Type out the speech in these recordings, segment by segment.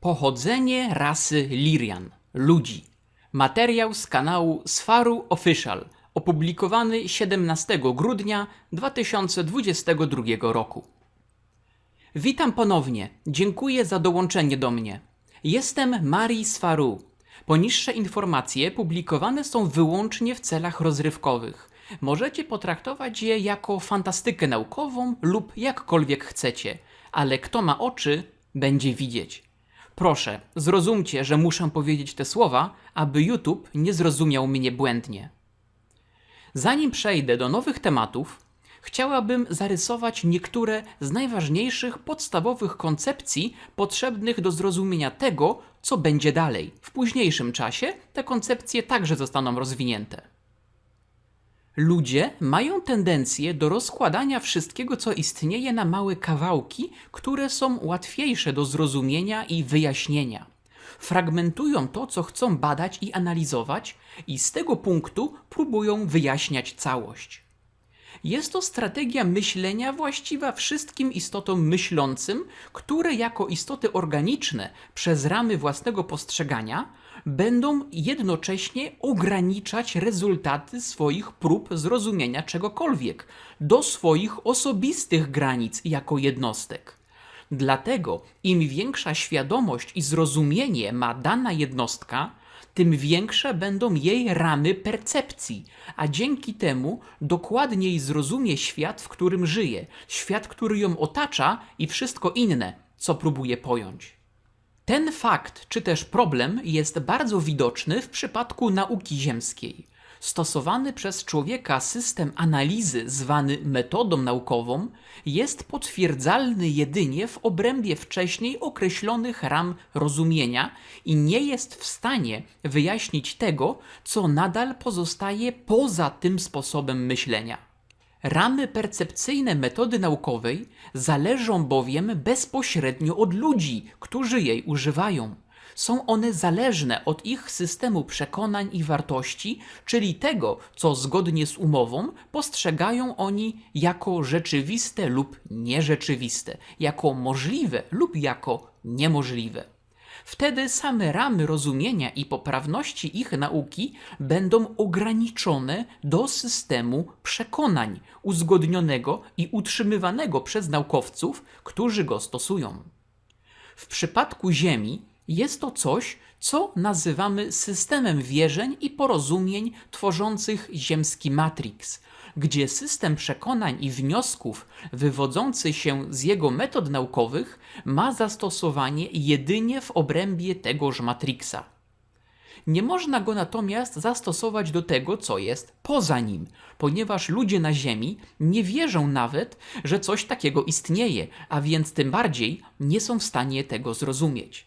Pochodzenie rasy Lirian, ludzi. Materiał z kanału Sfaru Official, opublikowany 17 grudnia 2022 roku. Witam ponownie. Dziękuję za dołączenie do mnie. Jestem Marii Sfaru. Poniższe informacje publikowane są wyłącznie w celach rozrywkowych. Możecie potraktować je jako fantastykę naukową lub jakkolwiek chcecie, ale kto ma oczy, będzie widzieć. Proszę, zrozumcie, że muszę powiedzieć te słowa, aby YouTube nie zrozumiał mnie błędnie. Zanim przejdę do nowych tematów, chciałabym zarysować niektóre z najważniejszych podstawowych koncepcji potrzebnych do zrozumienia tego, co będzie dalej. W późniejszym czasie te koncepcje także zostaną rozwinięte. Ludzie mają tendencję do rozkładania wszystkiego, co istnieje, na małe kawałki, które są łatwiejsze do zrozumienia i wyjaśnienia. Fragmentują to, co chcą badać i analizować, i z tego punktu próbują wyjaśniać całość. Jest to strategia myślenia właściwa wszystkim istotom myślącym, które jako istoty organiczne przez ramy własnego postrzegania będą jednocześnie ograniczać rezultaty swoich prób zrozumienia czegokolwiek do swoich osobistych granic jako jednostek. Dlatego im większa świadomość i zrozumienie ma dana jednostka, tym większe będą jej ramy percepcji, a dzięki temu dokładniej zrozumie świat, w którym żyje, świat, który ją otacza i wszystko inne, co próbuje pojąć. Ten fakt, czy też problem, jest bardzo widoczny w przypadku nauki ziemskiej. Stosowany przez człowieka system analizy, zwany metodą naukową, jest potwierdzalny jedynie w obrębie wcześniej określonych ram rozumienia i nie jest w stanie wyjaśnić tego, co nadal pozostaje poza tym sposobem myślenia. Ramy percepcyjne metody naukowej zależą bowiem bezpośrednio od ludzi, którzy jej używają. Są one zależne od ich systemu przekonań i wartości, czyli tego, co zgodnie z umową postrzegają oni jako rzeczywiste lub nierzeczywiste, jako możliwe lub jako niemożliwe. Wtedy same ramy rozumienia i poprawności ich nauki będą ograniczone do systemu przekonań uzgodnionego i utrzymywanego przez naukowców, którzy go stosują. W przypadku Ziemi jest to coś, co nazywamy systemem wierzeń i porozumień tworzących ziemski matrix, gdzie system przekonań i wniosków wywodzący się z jego metod naukowych ma zastosowanie jedynie w obrębie tegoż matrixa. Nie można go natomiast zastosować do tego, co jest poza nim, ponieważ ludzie na Ziemi nie wierzą nawet, że coś takiego istnieje, a więc tym bardziej nie są w stanie tego zrozumieć.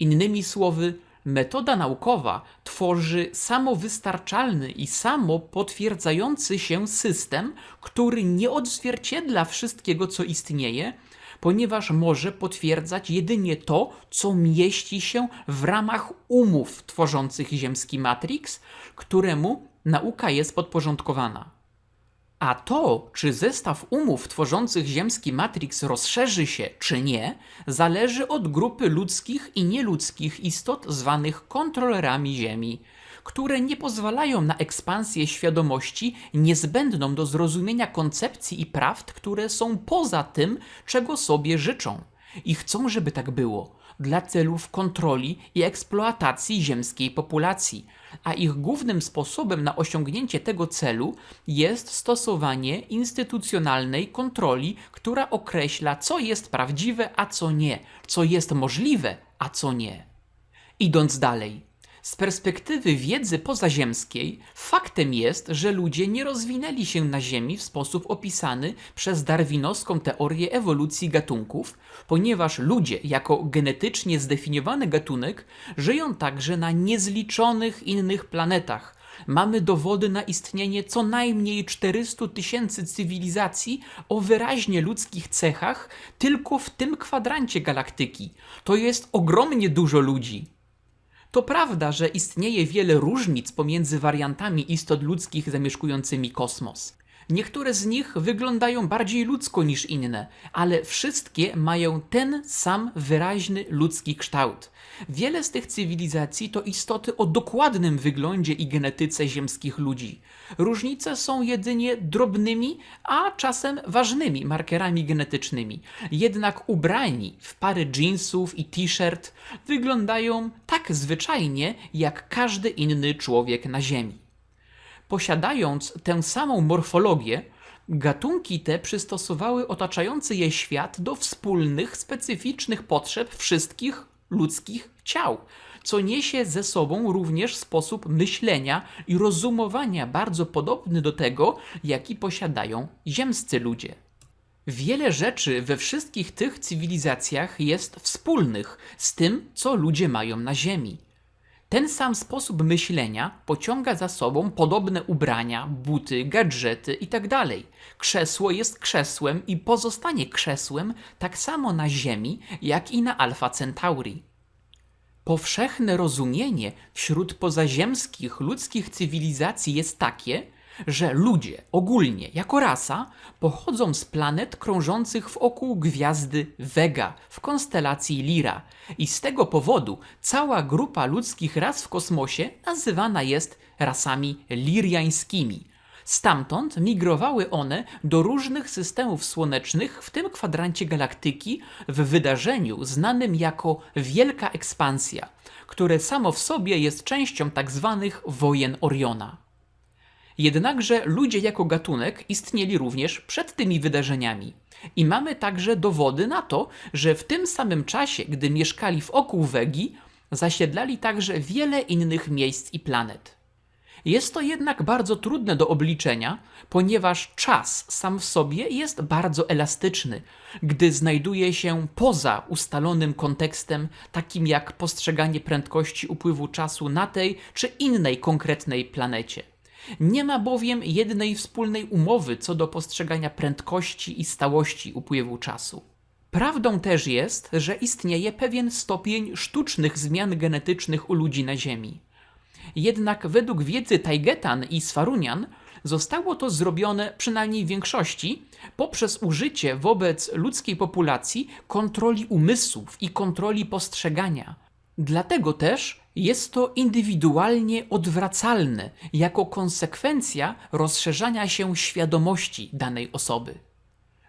Innymi słowy, metoda naukowa tworzy samowystarczalny i samo potwierdzający się system, który nie odzwierciedla wszystkiego, co istnieje, ponieważ może potwierdzać jedynie to, co mieści się w ramach umów tworzących ziemski Matrix, któremu nauka jest podporządkowana. A to, czy zestaw umów tworzących ziemski Matrix rozszerzy się, czy nie, zależy od grupy ludzkich i nieludzkich istot zwanych kontrolerami Ziemi, które nie pozwalają na ekspansję świadomości niezbędną do zrozumienia koncepcji i prawd, które są poza tym, czego sobie życzą. I chcą, żeby tak było dla celów kontroli i eksploatacji ziemskiej populacji, a ich głównym sposobem na osiągnięcie tego celu jest stosowanie instytucjonalnej kontroli, która określa, co jest prawdziwe, a co nie, co jest możliwe, a co nie. Idąc dalej, z perspektywy wiedzy pozaziemskiej, faktem jest, że ludzie nie rozwinęli się na Ziemi w sposób opisany przez darwinowską teorię ewolucji gatunków, ponieważ ludzie, jako genetycznie zdefiniowany gatunek, żyją także na niezliczonych innych planetach. Mamy dowody na istnienie co najmniej 400 tysięcy cywilizacji o wyraźnie ludzkich cechach tylko w tym kwadrancie galaktyki. To jest ogromnie dużo ludzi. To prawda, że istnieje wiele różnic pomiędzy wariantami istot ludzkich zamieszkującymi kosmos. Niektóre z nich wyglądają bardziej ludzko niż inne, ale wszystkie mają ten sam wyraźny ludzki kształt. Wiele z tych cywilizacji to istoty o dokładnym wyglądzie i genetyce ziemskich ludzi. Różnice są jedynie drobnymi, a czasem ważnymi markerami genetycznymi. Jednak ubrani w pary jeansów i t-shirt wyglądają tak zwyczajnie jak każdy inny człowiek na Ziemi. Posiadając tę samą morfologię, gatunki te przystosowały otaczający je świat do wspólnych, specyficznych potrzeb wszystkich ludzkich ciał, co niesie ze sobą również sposób myślenia i rozumowania bardzo podobny do tego, jaki posiadają ziemscy ludzie. Wiele rzeczy we wszystkich tych cywilizacjach jest wspólnych z tym, co ludzie mają na Ziemi. Ten sam sposób myślenia pociąga za sobą podobne ubrania, buty, gadżety itd. Krzesło jest krzesłem i pozostanie krzesłem tak samo na Ziemi, jak i na Alfa Centauri. Powszechne rozumienie wśród pozaziemskich ludzkich cywilizacji jest takie, że ludzie ogólnie jako rasa pochodzą z planet krążących wokół gwiazdy Vega w konstelacji Lira i z tego powodu cała grupa ludzkich ras w kosmosie nazywana jest rasami liriańskimi. Stamtąd migrowały one do różnych systemów słonecznych w tym kwadrancie galaktyki w wydarzeniu znanym jako Wielka Ekspansja, które samo w sobie jest częścią tzw. wojen Oriona. Jednakże ludzie jako gatunek istnieli również przed tymi wydarzeniami. I mamy także dowody na to, że w tym samym czasie, gdy mieszkali wokół Wegi, zasiedlali także wiele innych miejsc i planet. Jest to jednak bardzo trudne do obliczenia, ponieważ czas sam w sobie jest bardzo elastyczny, gdy znajduje się poza ustalonym kontekstem, takim jak postrzeganie prędkości upływu czasu na tej czy innej konkretnej planecie. Nie ma bowiem jednej wspólnej umowy co do postrzegania prędkości i stałości upływu czasu. Prawdą też jest, że istnieje pewien stopień sztucznych zmian genetycznych u ludzi na Ziemi. Jednak według wiedzy Tajgetan i Sfarunian zostało to zrobione przynajmniej w większości poprzez użycie wobec ludzkiej populacji kontroli umysłów i kontroli postrzegania. Dlatego też jest to indywidualnie odwracalne jako konsekwencja rozszerzania się świadomości danej osoby.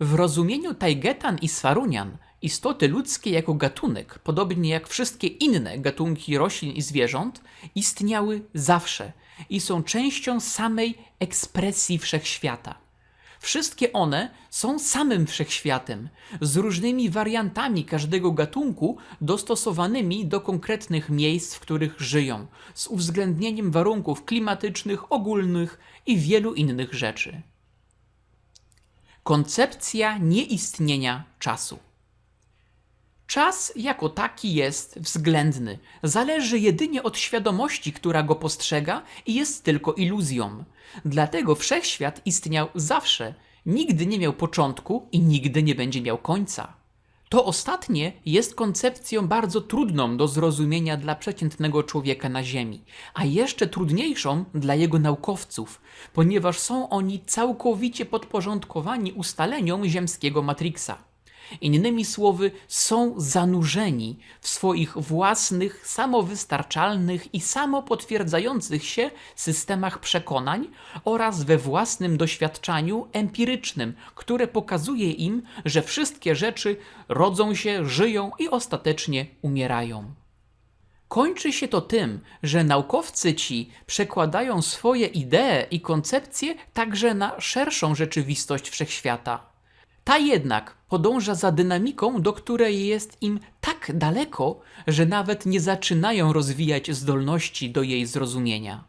W rozumieniu Tajgetan i Sfarunian istoty ludzkie jako gatunek, podobnie jak wszystkie inne gatunki roślin i zwierząt, istniały zawsze i są częścią samej ekspresji wszechświata. Wszystkie one są samym wszechświatem, z różnymi wariantami każdego gatunku dostosowanymi do konkretnych miejsc, w których żyją, z uwzględnieniem warunków klimatycznych, ogólnych i wielu innych rzeczy. Koncepcja nieistnienia czasu. Czas jako taki jest względny, zależy jedynie od świadomości, która go postrzega i jest tylko iluzją. Dlatego wszechświat istniał zawsze, nigdy nie miał początku i nigdy nie będzie miał końca. To ostatnie jest koncepcją bardzo trudną do zrozumienia dla przeciętnego człowieka na Ziemi, a jeszcze trudniejszą dla jego naukowców, ponieważ są oni całkowicie podporządkowani ustaleniom ziemskiego Matrixa. Innymi słowy, są zanurzeni w swoich własnych, samowystarczalnych i samopotwierdzających się systemach przekonań oraz we własnym doświadczaniu empirycznym, które pokazuje im, że wszystkie rzeczy rodzą się, żyją i ostatecznie umierają. Kończy się to tym, że naukowcy ci przekładają swoje idee i koncepcje także na szerszą rzeczywistość wszechświata. Ta jednak podąża za dynamiką, do której jest im tak daleko, że nawet nie zaczynają rozwijać zdolności do jej zrozumienia.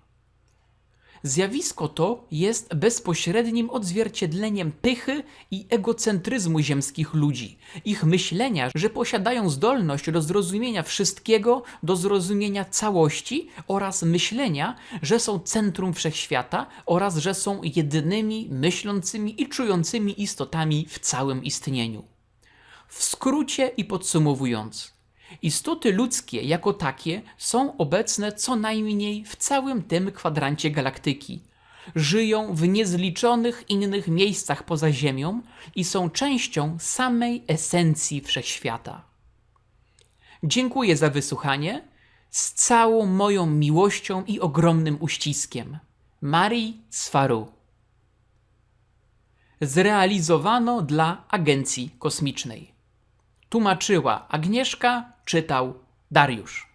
Zjawisko to jest bezpośrednim odzwierciedleniem pychy i egocentryzmu ziemskich ludzi, ich myślenia, że posiadają zdolność do zrozumienia wszystkiego, do zrozumienia całości oraz myślenia, że są centrum wszechświata oraz że są jedynymi myślącymi i czującymi istotami w całym istnieniu. W skrócie i podsumowując, Istoty ludzkie jako takie są obecne co najmniej w całym tym kwadrancie galaktyki. żyją w niezliczonych innych miejscach poza Ziemią i są częścią samej esencji wszechświata. Dziękuję za wysłuchanie z całą moją miłością i ogromnym uściskiem. Marii Swaru. Zrealizowano dla Agencji Kosmicznej. Tłumaczyła Agnieszka, czytał Dariusz.